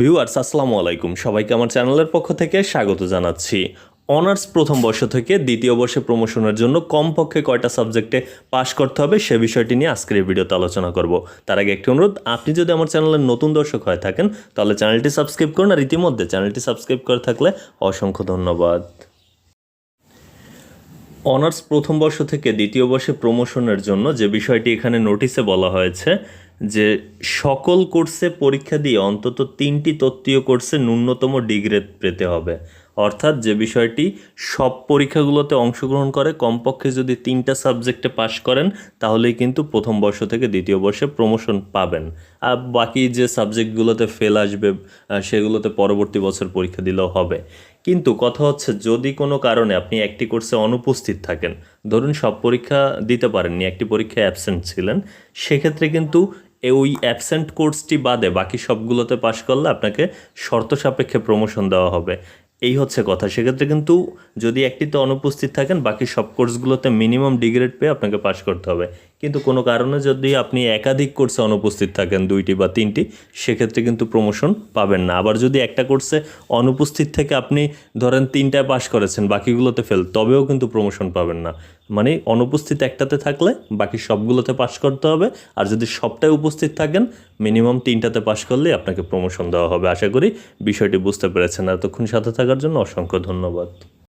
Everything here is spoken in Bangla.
ভিউয়ার্স, আসসালামু আলাইকুম। সবাইকে আমার চ্যানেলের পক্ষ থেকে স্বাগত জানাচ্ছি। অনার্স প্রথম বর্ষ থেকে দ্বিতীয় বর্ষে প্রমোশনের জন্য কমপক্ষে কয়টা সাবজেক্টে পাশ করতে হবে সে বিষয়টি নিয়ে আজকের এই ভিডিওতে আলোচনা করব। তার আগে একটি অনুরোধ, আপনি যদি আমার চ্যানেলের নতুন দর্শক হয়ে থাকেন, তাহলে চ্যানেলটি সাবস্ক্রাইব করুন আর ইতিমধ্যে চ্যানেলটি সাবস্ক্রাইব করে থাকলে অসংখ্য ধন্যবাদ। অনার্স প্রথম বর্ষ থেকে দ্বিতীয় বর্ষে প্রমোশনের জন্য যে বিষয়টি এখানে নোটিশে বলা হয়েছে যে সকল কোর্সে পরীক্ষা দিয়ে অন্তত তিনটি তত্ত্বীয় কোর্সে ন্যূনতম ডিগ্রি পেতে হবে। অর্থাৎ যে বিষয়টি সব পরীক্ষাগুলোতে অংশগ্রহণ করে, কমপক্ষে যদি তিনটা সাবজেক্টে পাশ করেন, তাহলেই কিন্তু প্রথম বর্ষ থেকে দ্বিতীয় বর্ষে প্রমোশন পাবেন। আর বাকি যে সাবজেক্টগুলোতে ফেল আসবে সেগুলোতে পরবর্তী বছর পরীক্ষা দিলেও হবে। কিন্তু কথা হচ্ছে, যদি কোনো কারণে আপনি একটি কোর্সে অনুপস্থিত থাকেন ধরুন সব পরীক্ষা দিতে পারেননি, একটি পরীক্ষায় অ্যাবসেন্ট ছিলেন, সেক্ষেত্রে কিন্তু ওই অ্যাবসেন্ট কোর্সটি বাদে বাকি সবগুলোতে পাশ করলে আপনাকে শর্ত সাপেক্ষে প্রমোশন দেওয়া হবে। এই হচ্ছে কথা। সেক্ষেত্রে কিন্তু যদি একটিতে অনুপস্থিত থাকেন, বাকি সব কোর্সগুলোতে মিনিমাম ডিগ্রেড পেয়ে আপনাকে পাশ করতে হবে। কিন্তু কোনো কারণে যদি আপনি একাধিক কোর্সে অনুপস্থিত থাকেন, দুইটি বা তিনটি, সেক্ষেত্রে কিন্তু প্রমোশন পাবেন না। আবার যদি একটা কোর্সে অনুপস্থিত থেকে আপনি ধরেন তিনটায় পাশ করেছেন, বাকিগুলোতে ফেল তবেও কিন্তু প্রমোশন পাবেন না। মানে অনুপস্থিত একটাতে থাকলে বাকি সবগুলোতে পাশ করতে হবে, আর যদি সবটাই উপস্থিত থাকেন মিনিমাম তিনটাতে পাশ করলে আপনাকে প্রমোশন দেওয়া হবে। আশা করি বিষয়টি বুঝতে পেরেছেন। এতক্ষণ সাথে থাকার জন্য অসংখ্য ধন্যবাদ।